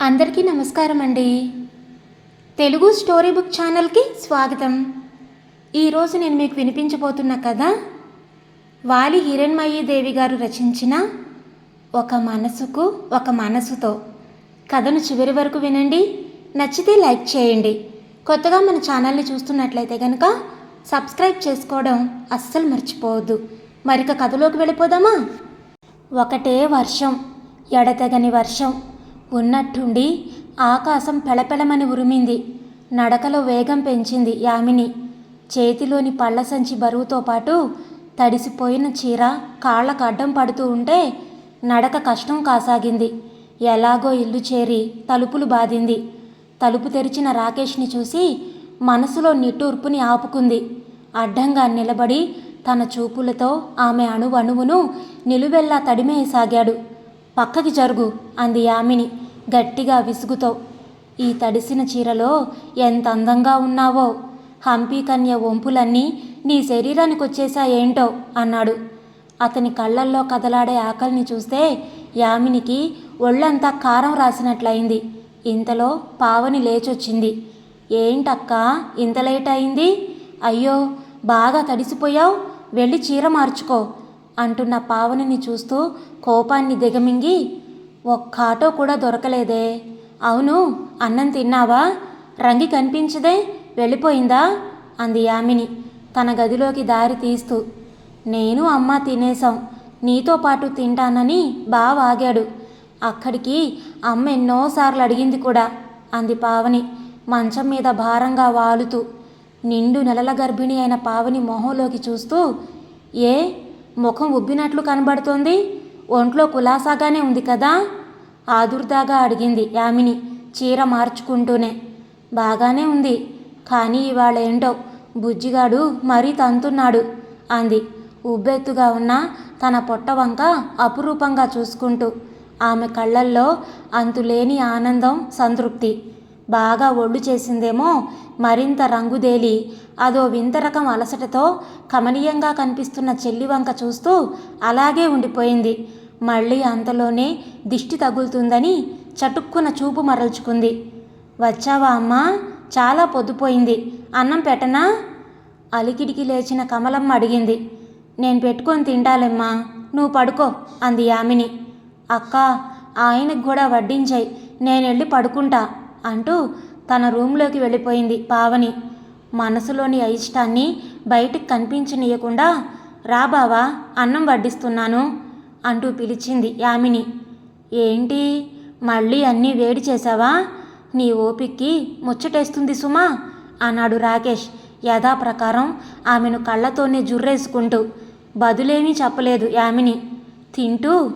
అందరికీ నమస్కారం అండి. తెలుగు స్టోరీ బుక్ ఛానల్కి స్వాగతం. ఈరోజు నేను మీకు వినిపించబోతున్న కథ వాలి హిరణ్మయీ దేవి గారు రచించిన ఒక మనసుకు ఒక మనసుతో. కథను చివరి వరకు వినండి. నచ్చితే లైక్ చేయండి. కొత్తగా మన ఛానల్ని చూస్తున్నట్లయితే కనుక సబ్స్క్రైబ్ చేసుకోవడం అస్సలు మర్చిపోవద్దు. మరిక కథలోకి వెళ్ళిపోదామా? ఒకటే వర్షం ఎడతెగని వర్షం ఉన్నట్టుండి ఆకాశం పెళపెళమని ఉరిమింది. నడకలో వేగం పెంచింది యామిని. చేతిలోని పళ్ళ సంచి బరువుతో పాటు తడిసిపోయిన చీర కాళ్ళకు అడ్డం పడుతూ ఉంటే నడక కష్టం కాసాగింది. ఎలాగో ఇల్లు చేరి తలుపులు బాదింది తలుపు తెరిచిన రాకేష్ని చూసి మనసులో నిట్టూర్పుని ఆపుకుంది. అడ్డంగా నిలబడి తన చూపులతో ఆమె అణువణువును నిలువెల్లా తడిమేయసాగాడు. పక్కకి జరుగు అంది యామిని. గట్టిగా విసుగుతో ఈ తడిసిన చీరలో ఎంత అందంగా ఉన్నావో. హంపీ కన్య వంపులన్నీ నీ శరీరానికి వచ్చేసాయేంటో అన్నాడు. అతని కళ్ళల్లో కదలాడే ఆకలిని చూస్తే యామినికి ఒళ్ళంతా కారం రాసినట్లయింది. ఇంతలో పావని లేచొచ్చింది. ఏంటక్కా ఇంత లేట్ అయింది అయ్యో బాగా తడిసిపోయావు. వెళ్ళి చీర మార్చుకో. అంటున్న పావనిని చూస్తూ కోపాన్ని దిగమింగి ఒక్క ఆటో కూడా దొరకలేదే. అవును అన్నం తిన్నావా? రంగి కనిపించదే వెళ్ళిపోయిందా? అంది యామిని తన గదిలోకి దారి తీస్తూ. నేను అమ్మ తినేశాం. నీతో పాటు తింటానని బావ ఆగాడు. అక్కడికి అమ్మ ఎన్నోసార్లు అడిగింది కూడా అంది పావని మంచం మీద భారంగా వాలుతూ. నిండు నెలల గర్భిణి అయిన పావని మొహంలోకి చూస్తూ ఏ ముఖం ఉబ్బినట్లు కనబడుతోంది. ఒంట్లో కులాసాగానే ఉంది కదా? ఆదుర్దాగా అడిగింది యామిని చీర మార్చుకుంటూనే. బాగానే ఉంది. కానీ ఇవాళ ఏంటో? బుజ్జిగాడు మరీ తంతున్నాడు అంది. ఉబ్బెత్తుగా ఉన్న తన పొట్ట వంక అపురూపంగా చూసుకుంటూ ఆమె కళ్ళల్లో అంతులేని ఆనందం సంతృప్తి. బాగా ఒళ్ళు చేసిందేమో మరింత రంగుదేలి. అదో వింత రకం అలసటతో కమనీయంగా కనిపిస్తున్న చెల్లి వంక చూస్తూ అలాగే ఉండిపోయింది. మళ్ళీ అంతలోనే దిష్టి తగులుతుందని చటుక్కున చూపు మరల్చుకుంది. వచ్చావా అమ్మా? చాలా పొద్దుపోయింది. అన్నం పెట్టనా? అలికిడికి లేచిన కమలమ్మ అడిగింది. నేను పెట్టుకొని తింటాలమ్మా. నువ్వు పడుకో అంది యామిని. అక్క ఆయనకు కూడా వడ్డించాయి. నేను వెళ్ళి పడుకుంటా. అంటూ తన రూంలోకి వెళ్ళిపోయింది పావని. మనసులోని అయిష్టాన్ని బయటికి కనిపించనీయకుండా రా బావా అన్నం వడ్డిస్తున్నాను అంటూ పిలిచింది యామిని. ఏంటి మళ్ళీ అన్నీ వేడి చేశావా? నీ ఓపిక్కి ముచ్చటేస్తుంది సుమా అన్నాడు రాకేష్ యథాప్రకారం ఆమెను కళ్ళతోనే జుర్రేసుకుంటూ. బదులేమీ చెప్పలేదు యామిని. తింటూ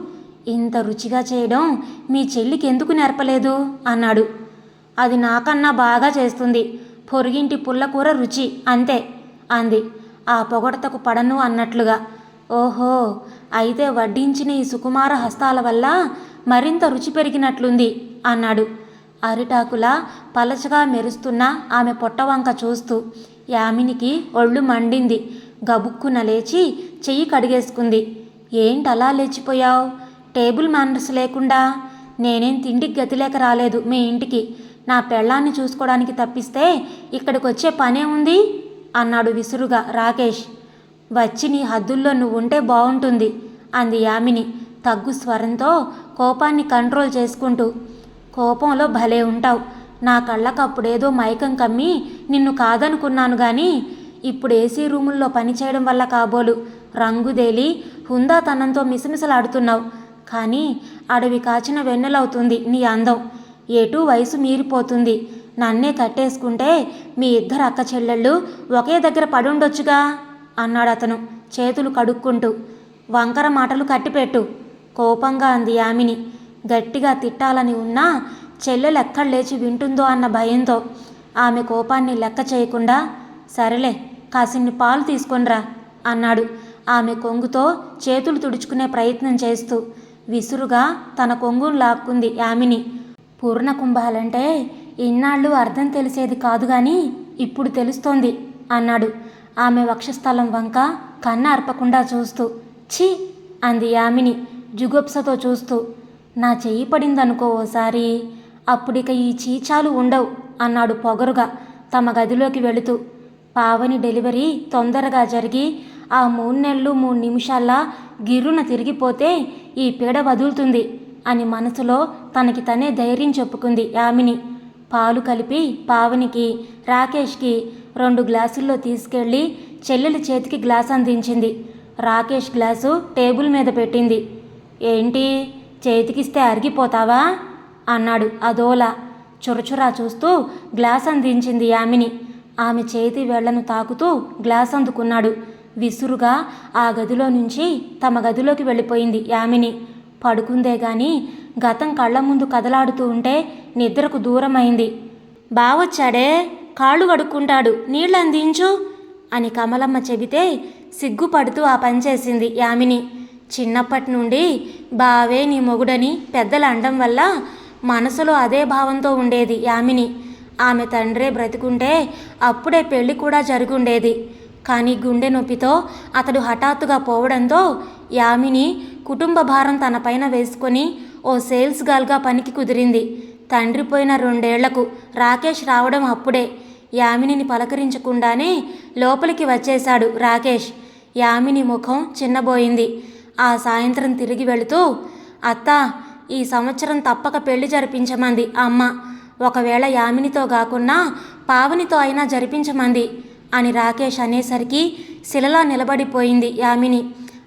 ఇంత రుచిగా చేయడం మీ చెల్లికి ఎందుకు నేర్పలేదు? అన్నాడు. అది నాకన్నా బాగా చేస్తుంది. పొరుగింటి పుల్లకూర రుచి అంతే అంది. ఆ పొగడతకు పడను అన్నట్లుగా. ఓహో అయితే వడ్డించిన ఈ సుకుమార హస్తాల వల్ల మరింత రుచి పెరిగినట్లుంది అన్నాడు. అరిటాకులా పలచగా మెరుస్తున్న ఆమె పొట్టవంక చూస్తూ యామినికి ఒళ్ళు మండింది. గబుక్కున లేచి చెయ్యి కడిగేసుకుంది. ఏంటలా లేచిపోయావు? టేబుల్ మేనర్స్ లేకుండా నేనేం తిండికి గతిలేక రాలేదు మీ ఇంటికి. నా పెళ్ళాన్ని చూసుకోవడానికి తప్పిస్తే ఇక్కడికి వచ్చే పనే ఉంది? అన్నాడు విసురుగా రాకేష్. వచ్చి నీ హద్దుల్లో నువ్వు ఉంటే బాగుంటుంది అంది యామిని తగ్గు స్వరంతో కోపాన్ని కంట్రోల్ చేసుకుంటూ. కోపంలో భలే ఉంటావు. నా కళ్ళకు అప్పుడేదో మైకం కమ్మి నిన్ను కాదనుకున్నాను కానీ ఇప్పుడు ఏసీ రూముల్లో పనిచేయడం వల్ల కాబోలు. రంగుదేలి హుందాతనంతో మిసమిసలాడుతున్నావు. కానీ అడవి కాచిన వెన్నెలవుతుంది నీ అందం. ఎటు వయసు మీరిపోతుంది. నన్నే కట్టేసుకుంటే మీ ఇద్దరు అక్క చెల్లెళ్ళు ఒకే దగ్గర పడుండొచ్చుగా? అన్నాడు అతను చేతులు కడుక్కుంటూ. వంకర మాటలు కట్టిపెట్టు. కోపంగా అంది యామిని. గట్టిగా తిట్టాలని ఉన్నా చెల్లెలు ఎక్కడ లేచి వింటుందో అన్న భయంతో ఆమె కోపాన్ని లెక్క చేయకుండా సరేలే కాసిన్ని పాలు తీసుకొనిరా అన్నాడు. ఆమె కొంగుతో చేతులు తుడుచుకునే ప్రయత్నం చేస్తూ విసురుగా తన కొంగును లాక్కుంది యామిని. పూర్ణ కుంభాలంటే ఇన్నాళ్ళు అర్థం తెలిసేది కాదు కానీ ఇప్పుడు తెలుస్తోంది అన్నాడు. ఆమె వక్షస్థలం వంక కన్న అర్పకుండా చూస్తూ. ఛీ! అంది యామిని జుగుప్సతో చూస్తూ. నా చెయ్యి పడిందనుకో ఓసారి అప్పుడిక ఈ చీచాలు ఉండవు అన్నాడు పొగరుగా తమ గదిలోకి వెళుతూ. పావని డెలివరీ తొందరగా జరిగి ఆ మూడు నెలలు మూడు నిమిషాల్లో గిర్రున తిరిగిపోతే ఈ పీడ వదులుతుంది అని మనసులో తనకి తనే ధైర్యం చెప్పుకుంది యామిని. పాలు కలిపి పావనికి రాకేష్కి రెండు గ్లాసుల్లో తీసుకెళ్ళి చెల్లెలి చేతికి గ్లాస్ అందించింది. రాకేష్ గ్లాసు టేబుల్ మీద పెట్టింది. ఏంటి చేతికిస్తే అరిగిపోతావా? అన్నాడు అదోలా. చురచురా చూస్తూ గ్లాస్ అందించింది యామిని. ఆమె చేతి వేళ్ళను తాకుతూ గ్లాస్ అందుకున్నాడు. విసురుగా ఆ గదిలో నుంచి తమ గదిలోకి వెళ్ళిపోయింది యామిని. పడుకుందే గాని గతం కళ్ళ ముందు కదలాడుతూ ఉంటే నిద్రకు దూరమైంది. బావొచ్చాడే కాళ్ళు కడుక్కుంటాడు నీళ్ళు అందించు అని కమలమ్మ చెబితే సిగ్గుపడుతూ ఆ పని చేసింది యామిని. చిన్నప్పటి నుండి బావే నీ మొగుడని పెద్దలు అండం వల్ల మనసులో అదే భావంతో ఉండేది యామిని. ఆమె తండ్రే బ్రతికుంటే అప్పుడే పెళ్ళి కూడా జరుగుండేది. కానీ గుండె నొప్పితో అతడు హఠాత్తుగా పోవడంతో యామిని కుటుంబ భారం తన పైన వేసుకొని ఓ సేల్స్ గర్ల్గా పనికి కుదిరింది. తండ్రి పోయిన రెండేళ్ళకు రాకేష్ రావడం అప్పుడే. యామినిని పలకరించకుండానే లోపలికి వచ్చేశాడు రాకేష్. యామిని ముఖం చిన్నబోయింది. ఆ సాయంత్రం తిరిగి వెళుతూ అత్తా ఈ సంవత్సరం తప్పక పెళ్ళి జరిపించమంది అమ్మ. ఒకవేళ యామినితో కాకున్నా పావనితో అయినా జరిపించమంది అని రాకేష్ అనేసరికి శిలలా నిలబడిపోయింది యామిని.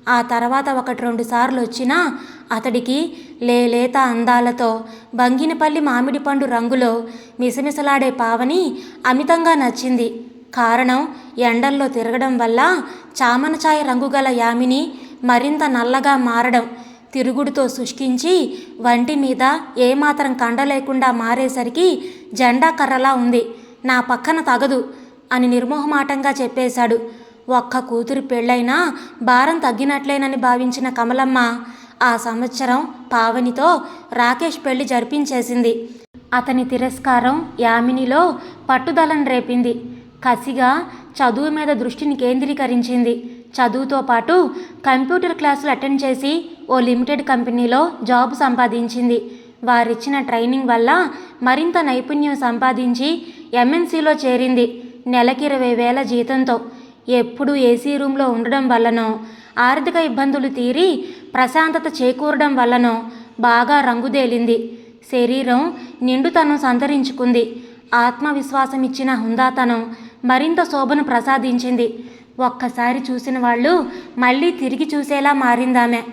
ఆ తర్వాత ఒకటి రెండు సార్లు వచ్చినా అతడికి లేలేత అందాలతో బంగినపల్లి మామిడి పండు రంగులో మిసమిసలాడే పావని అమితంగా నచ్చింది. కారణం ఎండల్లో తిరగడం వల్ల చామనఛాయ రంగు గల యామిని మరింత నల్లగా మారడం. తిరుగుడుతో శుష్కించి వంటి మీద ఏమాత్రం కండ లేకుండా మారేసరికి జెండా కర్రలా ఉంది. నా పక్కన తగదు అని నిర్మోహమాటంగా చెప్పేశాడు. ఒక్క కూతురు పెళ్ళైనా భారం తగ్గినట్లేనని భావించిన కమలమ్మ ఆ సంవత్సరం పావనితో రాకేష్ పెళ్ళి జరిపించేసింది. అతని తిరస్కారం యామినిలో పట్టుదలను రేపింది. కసిగా చదువు మీద దృష్టిని కేంద్రీకరించింది. చదువుతో పాటు కంప్యూటర్ క్లాసులు అటెండ్ చేసి ఓ లిమిటెడ్ కంపెనీలో జాబ్ సంపాదించింది. వారిచ్చిన ట్రైనింగ్ వల్ల మరింత నైపుణ్యం సంపాదించి ఎంఎన్సీలో చేరింది. నెలకి ఇరవై వేల జీతంతో ఎప్పుడూ ఏసీ రూమ్లో ఉండడం వల్లనో ఆర్థిక ఇబ్బందులు తీరి ప్రశాంతత చేకూరడం వల్లనో బాగా రంగుదేలింది. శరీరం నిండుతనం సంతరించుకుంది. ఆత్మవిశ్వాసం ఇచ్చిన హుందాతనం మరింత శోభను ప్రసాదించింది. ఒక్కసారి చూసిన వాళ్ళు మళ్ళీ తిరిగి చూసేలా మారిందామె.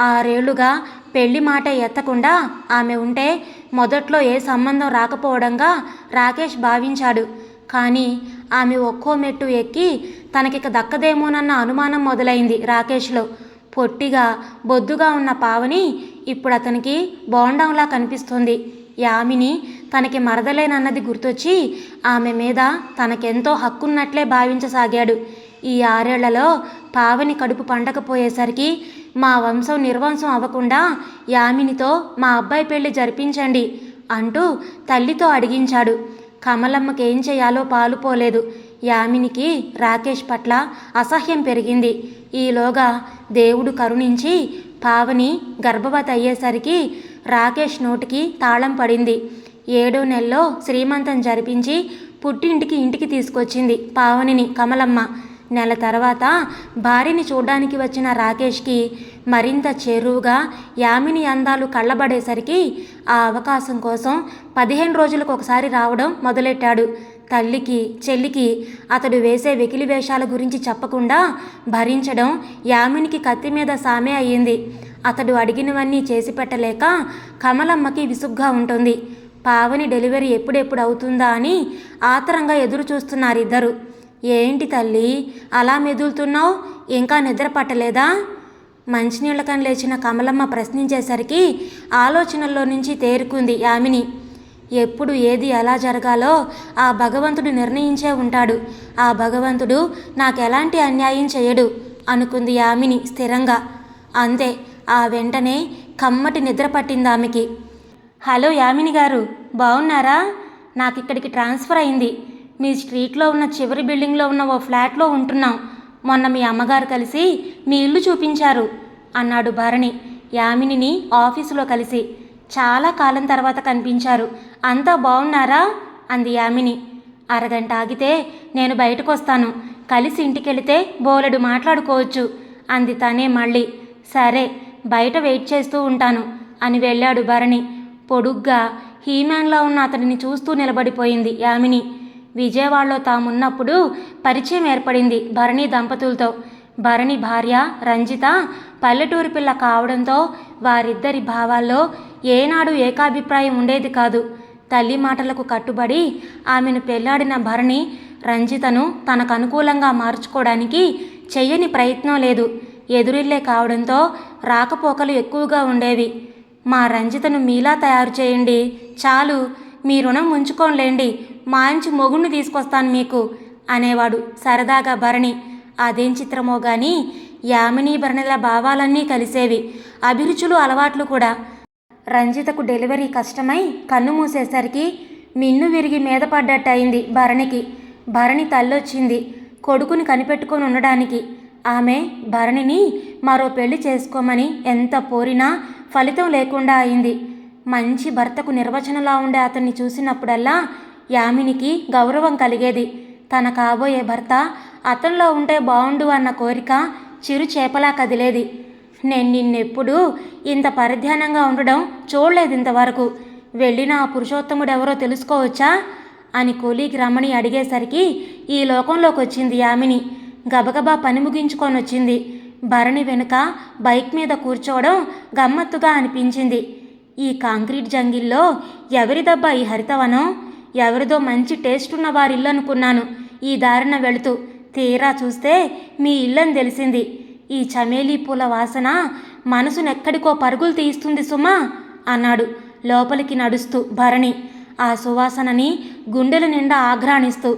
ఆరేళ్ళుగా పెళ్ళి మాట ఎత్తకుండా ఆమె ఉంటే మొదట్లో ఏ సంబంధం రాకపోవడంగా రాకేష్ భావించాడు. కానీ ఆమె ఒక్కో మెట్టు ఎక్కి తనకిక దక్కదేమోనన్న అనుమానం మొదలైంది రాకేష్లో. పొట్టిగా బొద్దుగా ఉన్న పావని ఇప్పుడు అతనికి బోండంలా కనిపిస్తుంది. యామిని తనకి మరదలేనన్నది గుర్తొచ్చి ఆమె మీద తనకెంతో హక్కున్నట్లే భావించసాగాడు. ఈ ఆరేళ్ళలో పావని కడుపు పండకపోయేసరికి మా వంశం నిర్వంశం అవ్వకుండా యామినితో మా అబ్బాయి పెళ్ళి జరిపించండి అంటూ తల్లితో అడిగించాడు. కమలమ్మకి ఏం చేయాలో పాలుపోలేదు యామినికి రాకేష్ పట్ల అసహ్యం పెరిగింది. ఈలోగా దేవుడు కరుణించి పావని గర్భవతి అయ్యేసరికి రాకేష్ నోటికి తాళం పడింది. ఏడో నెలలో శ్రీమంతం జరిపించి పుట్టింటికి ఇంటికి తీసుకొచ్చింది పావనిని కమలమ్మ. నెల తర్వాత భార్యని చూడ్డానికి వచ్చిన రాకేష్కి మరింత చేరువుగా యామిని అందాలు కళ్ళబడేసరికి ఆ అవకాశం కోసం పదిహేను రోజులకు ఒకసారి రావడం మొదలెట్టాడు. తల్లికి చెల్లికి అతడు వేసే వెకిలి వేషాల గురించి చెప్పకుండా భరించడం యామినికి కత్తి మీద సామే అయ్యింది. అతడు అడిగినవన్నీ చేసి పెట్టలేక కమలమ్మకి విసుగ్గా ఉంటుంది. పావని డెలివరీ ఎప్పుడెప్పుడు అవుతుందా అని ఆతరంగా ఎదురు చూస్తున్నారు ఇద్దరు. ఏంటి తల్లి? అలా మెదులుతున్నావు? ఇంకా నిద్ర పట్టలేదా? మంచినీళ్ళకని లేచిన కమలమ్మ ప్రశ్నించేసరికి ఆలోచనల్లో నుంచి తేరుకుంది యామిని. ఎప్పుడు ఏది ఎలా జరగాలో ఆ భగవంతుడు నిర్ణయించే ఉంటాడు. ఆ భగవంతుడు నాకు ఎలాంటి అన్యాయం చేయడు అనుకుంది యామిని స్థిరంగా. అంతే ఆ వెంటనే కమ్మటి నిద్ర పట్టింది ఆమెకి హలో యామిని గారు బాగున్నారా నాకు ఇక్కడికి ట్రాన్స్ఫర్ అయింది. మీ స్ట్రీట్లో ఉన్న చివరి బిల్డింగ్లో ఉన్న ఓ ఫ్లాట్లో ఉంటున్నాం. మొన్న మీ అమ్మగారు కలిసి మీ ఇల్లు చూపించారు అన్నాడు భరణి. యామినిని ఆఫీసులో కలిసి. చాలా కాలం తర్వాత కనిపించారు. అంతా బాగున్నారా? అంది యామిని. అరగంట ఆగితే నేను బయటకు వస్తాను కలిసి ఇంటికెళితే బోలెడు మాట్లాడుకోవచ్చు అంది తనే మళ్ళీ. సరే బయట వెయిట్ చేస్తూ ఉంటాను అని వెళ్ళాడు భరణి. పొడుగ్గా హీమ్యాన్లా ఉన్న అతడిని చూస్తూ నిలబడిపోయింది యామిని. విజయవాడలో తామున్నప్పుడు పరిచయం ఏర్పడింది భరణి దంపతులతో. భరణి భార్య రంజిత పల్లెటూరి పిల్ల కావడంతో వారిద్దరి భావాల్లో ఏనాడు ఏకాభిప్రాయం ఉండేది కాదు. తల్లి మాటలకు కట్టుబడి ఆమెను పెళ్ళాడిన భరణి రంజితను తనకు అనుకూలంగా మార్చుకోవడానికి చెయ్యని ప్రయత్నం లేదు. ఎదురిల్లే కావడంతో రాకపోకలు ఎక్కువగా ఉండేవి. మా రంజితను మీలా తయారు చేయండి చాలు మీ రుణం ఉంచుకోలేండి మంచి మొగుణ్ణి తీసుకొస్తాను మీకు అనేవాడు సరదాగా భరణి. అదేం చిత్రమో గాని యామిని భరణిల భావాలన్నీ కలిసేవి. అభిరుచులు అలవాట్లు కూడా. రంజితకు డెలివరీ కష్టమై కన్ను మూసేసరికి మిన్ను విరిగి మీద పడ్డట్టయింది భరణికి. భరణి తల్లొచ్చింది. కొడుకుని కనిపెట్టుకొని ఉండడానికి. ఆమె భరణిని మరో పెళ్ళి చేసుకోమని ఎంత పోరినా ఫలితం లేకుండా అయింది. మంచి భర్తకు నిర్వచనలా ఉండే అతన్ని చూసినప్పుడల్లా యామినికి గౌరవం కలిగేది. తన కాబోయే భర్త అతనిలో ఉంటే బాగుండు అన్న కోరిక చిరు చేపలా కదిలేది. నేను నిన్నెప్పుడు ఇంత పరిధ్యానంగా ఉండడం చూడలేదు ఇంతవరకు. వెళ్ళిన ఆ పురుషోత్తముడెవరో తెలుసుకోవచ్చా? అని కూలీకి రమణి అడిగేసరికి ఈ లోకంలోకి వచ్చింది యామిని. గబగబా పని ముగించుకొని వచ్చింది భరణి వెనుక బైక్ మీద కూర్చోవడం గమ్మత్తుగా అనిపించింది. ఈ కాంక్రీట్ జంగిల్లో ఎవరిదబ్బా ఈ హరితవనం? ఎవరిదో మంచి టేస్ట్ ఉన్న వారి ఇల్లు అనుకున్నాను. ఈ దారిన వెళుతూ తీరా చూస్తే మీ ఇల్లని తెలిసింది. ఈ చమేలీ పూల వాసన మనసునెక్కడికో పరుగులు తీస్తుంది సుమా అన్నాడు లోపలికి నడుస్తూ భరణి. ఆ సువాసనని గుండెల నిండా ఆఘ్రాణిస్తూ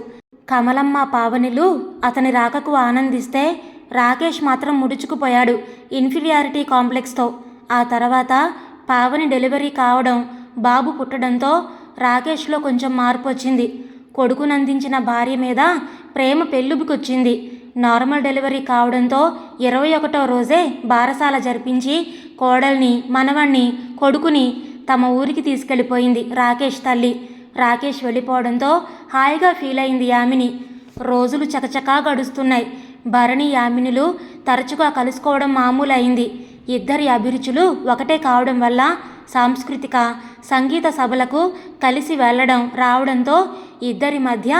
కమలమ్మ పావనిలు అతని రాకకు ఆనందిస్తే రాకేష్ మాత్రం ముడుచుకుపోయాడు ఇన్ఫీరియారిటీ కాంప్లెక్స్తో. ఆ తర్వాత పావని డెలివరీ కావడం బాబు పుట్టడంతో రాకేష్లో కొంచెం మార్పు వచ్చింది కొడుకునందించిన భార్య మీద ప్రేమ పెళ్ళుబికొచ్చింది. నార్మల్ డెలివరీ కావడంతో ఇరవై ఒకటో రోజే బారసాల జరిపించి కోడల్ని మనవణ్ణి కొడుకుని తమ ఊరికి తీసుకెళ్ళిపోయింది రాకేష్ తల్లి. రాకేష్ వెళ్ళిపోవడంతో హాయిగా ఫీల్ అయింది యామిని. రోజులు చకచకా గడుస్తున్నాయి. భరణి యామినులు తరచుగా కలుసుకోవడం మామూలు అయింది ఇద్దరి అభిరుచులు ఒకటే కావడం వల్ల సాంస్కృతిక సంగీత సభలకు కలిసి వెళ్ళడం రావడంతో ఇద్దరి మధ్య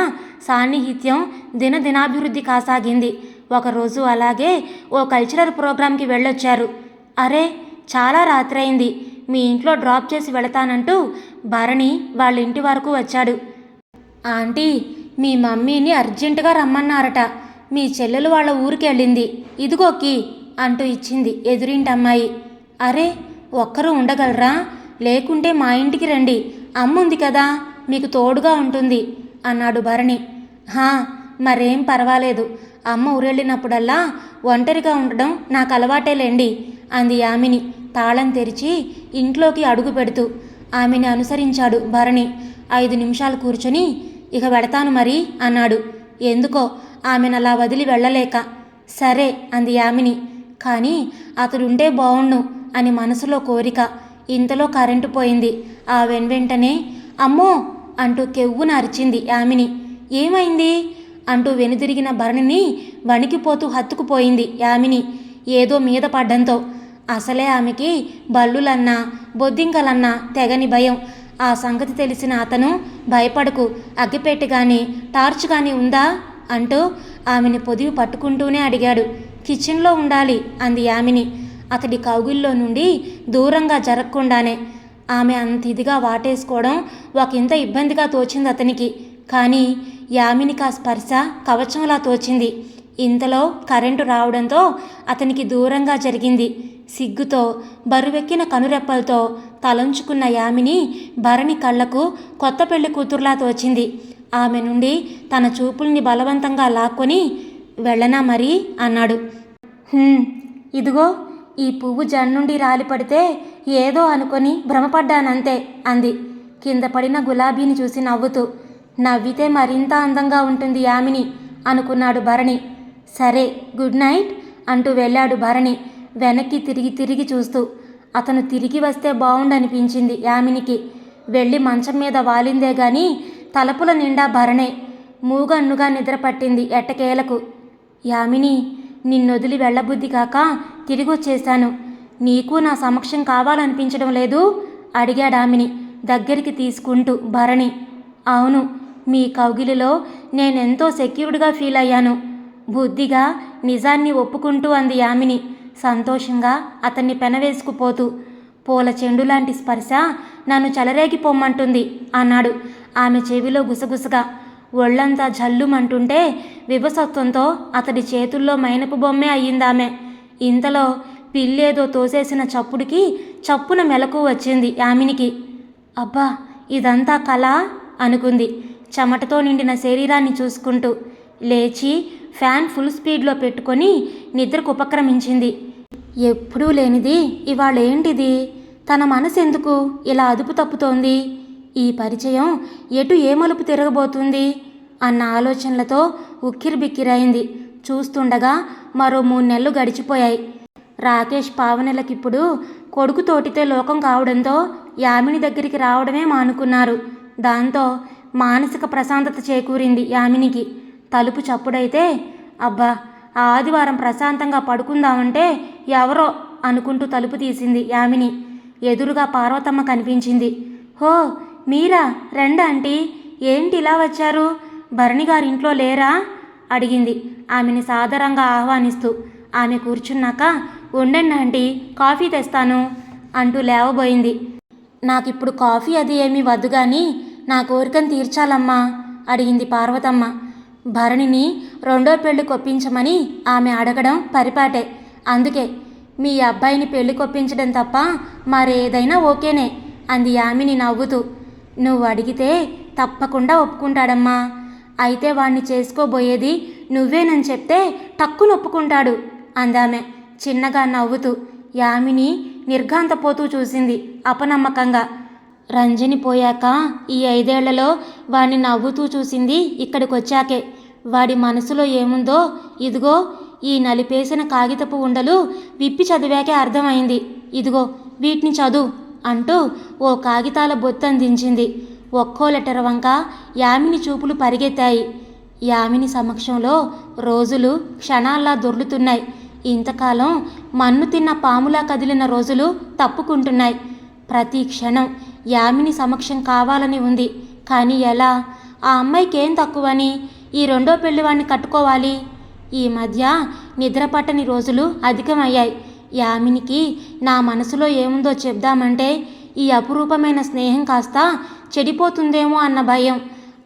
సాన్నిహిత్యం దినదినాభివృద్ధి కాసాగింది. ఒకరోజు అలాగే ఓ కల్చరల్ ప్రోగ్రాంకి వెళ్ళొచ్చారు. అరే చాలా రాత్రైంది మీ ఇంట్లో డ్రాప్ చేసి వెళతానంటూ భరణి వాళ్ళ ఇంటి వరకు వచ్చాడు. ఆంటీ మీ మమ్మీని అర్జెంటుగా రమ్మన్నారట. మీ చెల్లెలు వాళ్ళ ఊరికి వెళ్ళింది. ఇదిగోకి అంటూ ఇచ్చింది ఎదురింటి అమ్మాయి అరే ఒక్కరు ఉండగలరా? లేకుంటే మా ఇంటికి రండి. అమ్ముంది కదా మీకు తోడుగా ఉంటుంది అన్నాడు భరణి. హా మరేం పర్వాలేదు. అమ్మ ఊరెళ్ళినప్పుడల్లా ఒంటరిగా ఉండడం నాకు అలవాటేలేండి అంది యామిని. తాళం తెరిచి ఇంట్లోకి అడుగు పెడుతూ ఆమెని అనుసరించాడు భరణి. ఐదు నిమిషాలు కూర్చొని ఇక వెడతాను మరి అన్నాడు. ఎందుకో? ఆమెను అలా వదిలి వెళ్ళలేక. సరే అంది యామిని. కానీ అతడుంటే బావుండు అని మనసులో కోరిక. ఇంతలో కరెంటు పోయింది. ఆ వెన్వెంటనే అమ్మో! అంటూ కెవ్వున అరిచింది యామిని. ఏమైంది? అంటూ వెనుదిరిగిన భరణిని వణికిపోతూ హత్తుకుపోయింది యామిని. ఏదో మీద పడ్డంతో అసలే ఆమెకి బల్లులన్నా బొద్దింకలన్నా తెగని భయం. ఆ సంగతి తెలిసిన అతను భయపడకు అగ్గిపెట్టి కానీ టార్చ్ కానీ ఉందా? అంటూ ఆమెని పొదివి పట్టుకుంటూనే అడిగాడు. కిచెన్లో ఉండాలి అంది యామిని. అతడి కౌగిల్లో నుండి దూరంగా జరగకుండానే ఆమె అంత ఇదిగా వాటేసుకోవడం ఒకంత ఇబ్బందిగా తోచింది అతనికి. కానీ యామినికి ఆ స్పర్శ కవచంలా తోచింది. ఇంతలో కరెంటు రావడంతో అతనికి దూరంగా జరిగింది. సిగ్గుతో బరువెక్కిన కనురెప్పలతో తలంచుకున్న యామిని భరణి కళ్ళకు కొత్త పెళ్ళి కూతురులా తోచింది. ఆమె నుండి తన చూపుల్ని బలవంతంగా లాక్కొని వెళ్ళనా మరి? అన్నాడు. ఇదిగో ఈ పువ్వు జన్నుండి రాలిపడితే ఏదో అనుకొని భ్రమపడ్డానంతే అంది. కింద పడిన గులాబీని చూసి నవ్వుతూ. నవ్వితే మరింత అందంగా ఉంటుంది యామిని అనుకున్నాడు భరణి. సరే గుడ్ నైట్ అంటూ వెళ్ళాడు భరణి వెనక్కి తిరిగి తిరిగి చూస్తూ. అతను తిరిగి వస్తే బాగుండనిపించింది యామినికి. వెళ్ళి మంచం మీద వాలిందే గాని తలుపుల నిండా భరణే మూగన్నుగా నిద్రపట్టింది ఎట్టకేలకు. యామిని నిన్నొదిలి వెళ్ళబుద్ధి కాక తిరిగొచ్చేశాను. నీకు నా సమక్షం కావాలనిపించడం లేదు? అడిగాడామిని దగ్గరికి తీసుకుంటూ భరణి. అవును మీ కౌగిలిలో నేనెంతో సెక్యూర్డ్గా ఫీల్ అయ్యాను. బుద్ధిగా నిజాన్ని ఒప్పుకుంటూ అంది యామిని. సంతోషంగా అతన్ని పెనవేసుకుపోతూ పూల చెండు లాంటి స్పర్శ నన్ను చెలరేగిపోమ్మంటుంది అన్నాడు. ఆమె చెవిలో గుసగుసగా ఒళ్ళంతా జల్లుమంటుంటే వివసత్వంతో అతడి చేతుల్లో మైనపు బొమ్మే అయ్యిందామె. ఇంతలో పిల్లేదో తోసేసిన చప్పుడికి చప్పున మెలకు వచ్చింది యామినికి. అబ్బా ఇదంతా కళ అనుకుంది. చెమటతో నిండిన శరీరాన్ని చూసుకుంటూ లేచి ఫ్యాన్ ఫుల్ స్పీడ్లో పెట్టుకొని నిద్రకు ఉపక్రమించింది. ఎప్పుడూ లేనిది ఇవాళేంటిది? తన మనసు ఎందుకు ఇలా అదుపు తప్పుతోంది? ఈ పరిచయం ఎటు ఏ మలుపు తిరగబోతుంది? అన్న ఆలోచనలతో ఉక్కిరిబిక్కిరైంది చూస్తుండగా మరో మూడు నెలలు గడిచిపోయాయి. రాకేష్ పావనెలకిప్పుడు కొడుకు తోటితే లోకం కావడంతో యామిని దగ్గరికి రావడమే మానుకున్నారు. దాంతో మానసిక ప్రశాంతత చేకూరింది యామినికి. తలుపు చప్పుడైతే అబ్బా ఆదివారం ప్రశాంతంగా పడుకుందామంటే ఎవరో అనుకుంటూ తలుపు తీసింది యామిని. ఎదురుగా పార్వతమ్మ కనిపించింది. హో మీరా రండి ఆంటీ. ఏంటి ఇలా వచ్చారు? భరణి గారి ఇంట్లో లేరా? అడిగింది. ఆమెని సాదరంగా ఆహ్వానిస్తూ. ఆమె కూర్చున్నాక ఉండండి ఆంటీ కాఫీ తెస్తాను అంటూ లేవబోయింది. నాకిప్పుడు కాఫీ అది ఏమీ వద్దు కానీ నా కోరికను తీర్చాలమ్మా అడిగింది పార్వతమ్మ. భరణిని రెండో పెళ్ళి కొప్పించమని ఆమె అడగడం పరిపాటే. అందుకే మీ అబ్బాయిని పెళ్ళి కొప్పించడం తప్ప మరేదైనా ఓకేనే అంది యామిని నవ్వుతూ. నువ్వు అడిగితే తప్పకుండా ఒప్పుకుంటాడమ్మా. అయితే వాణ్ణి చేసుకోబోయేది నువ్వేనని చెప్తే టక్కున ఒప్పుకుంటాడు అందామె చిన్నగా నవ్వుతూ. యామిని నిర్ఘాంతపోతూ చూసింది అపనమ్మకంగా. రంజని పోయాక ఈ ఐదేళ్ళలో వాణ్ణి నవ్వుతూ చూసింది ఇక్కడికి వచ్చాకే వాడి మనసులో ఏముందో ఇదిగో ఈ నలిపేసిన కాగితపు ఉండలు విప్పి చదివాకే అర్థమైంది. ఇదిగో వీటిని చదువు. అంటూ ఓ కాగితాల బొత్తందించింది ఒక్కో లెటర్ వంక యామిని చూపులు పరిగెత్తాయి. యామిని సమక్షంలో రోజులు క్షణాల్లా దొర్లుతున్నాయి. ఇంతకాలం మన్ను తిన్న పాములా కదిలిన రోజులు తప్పుకుంటున్నాయి. ప్రతి క్షణం యామిని సమక్షం కావాలని ఉంది. కానీ ఎలా? ఆ అమ్మాయికి ఏం తక్కువని? ఈ రెండో పెళ్ళివాణ్ణి కట్టుకోవాలి? ఈ మధ్య నిద్రపట్టని రోజులు అధికమయ్యాయి. యామినికి నా మనసులో ఏముందో చెప్దామంటే ఈ అపురూపమైన స్నేహం కాస్త చెడిపోతుందేమో అన్న భయం.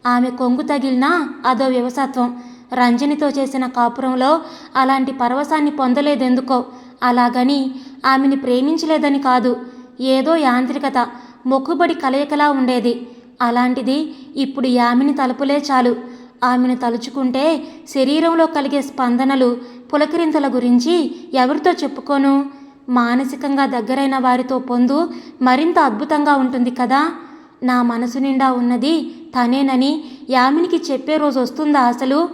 ఆమె కొంగు తగిలినా అదో వ్యవసత్వం. రంజనితో చేసిన కాపురంలో అలాంటి పరవశాన్ని పొందలేదెందుకో. అలాగని ఆమెని ప్రేమించలేదని కాదు. ఏదో యాంత్రికత మొక్కుబడి కలయికలా ఉండేది. అలాంటిది ఇప్పుడు యామిని తలుపులే చాలు. ఆమెను తలుచుకుంటే శరీరంలో కలిగే స్పందనలు పులకరింతల గురించి ఎవరితో చెప్పుకోను? మానసికంగా దగ్గరైన వారితో పొందు మరింత అద్భుతంగా ఉంటుంది కదా? నా మనసు నిండా ఉన్నది తనేనని యామినికి చెప్పే రోజు వస్తుందా అసలు?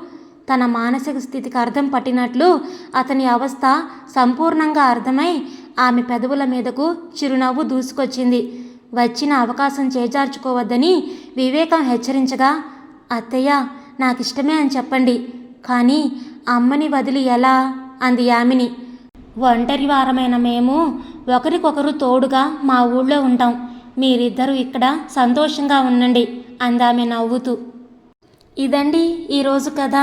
తన మానసిక స్థితికి అర్థం పట్టినట్లు అతని అవస్థ సంపూర్ణంగా అర్థమై ఆమె పెదవుల మీదకు చిరునవ్వు దూసుకొచ్చింది. వచ్చిన అవకాశం చేజార్చుకోవద్దని వివేకం హెచ్చరించగా అత్తయ్య నాకిష్టమే అని చెప్పండి. కానీ అమ్మని వదిలి ఎలా? అంది యామిని. ఒంటరి వారమైన మేము ఒకరికొకరు తోడుగా మా ఊళ్ళో ఉంటాం. మీరిద్దరూ ఇక్కడ సంతోషంగా ఉండండి అందామె నవ్వుతూ. ఇదండి ఈరోజు కథ.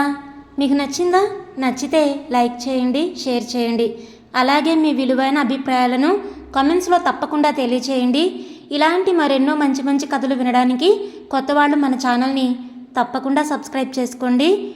మీకు నచ్చిందా? నచ్చితే లైక్ చేయండి షేర్ చేయండి. అలాగే మీ విలువైన అభిప్రాయాలను కామెంట్స్లో తప్పకుండా తెలియచేయండి. ఇలాంటి మరెన్నో మంచి మంచి కథలు వినడానికి కొత్త వాళ్ళు మన ఛానల్ని తప్పకుండా సబ్స్క్రైబ్ చేసుకోండి.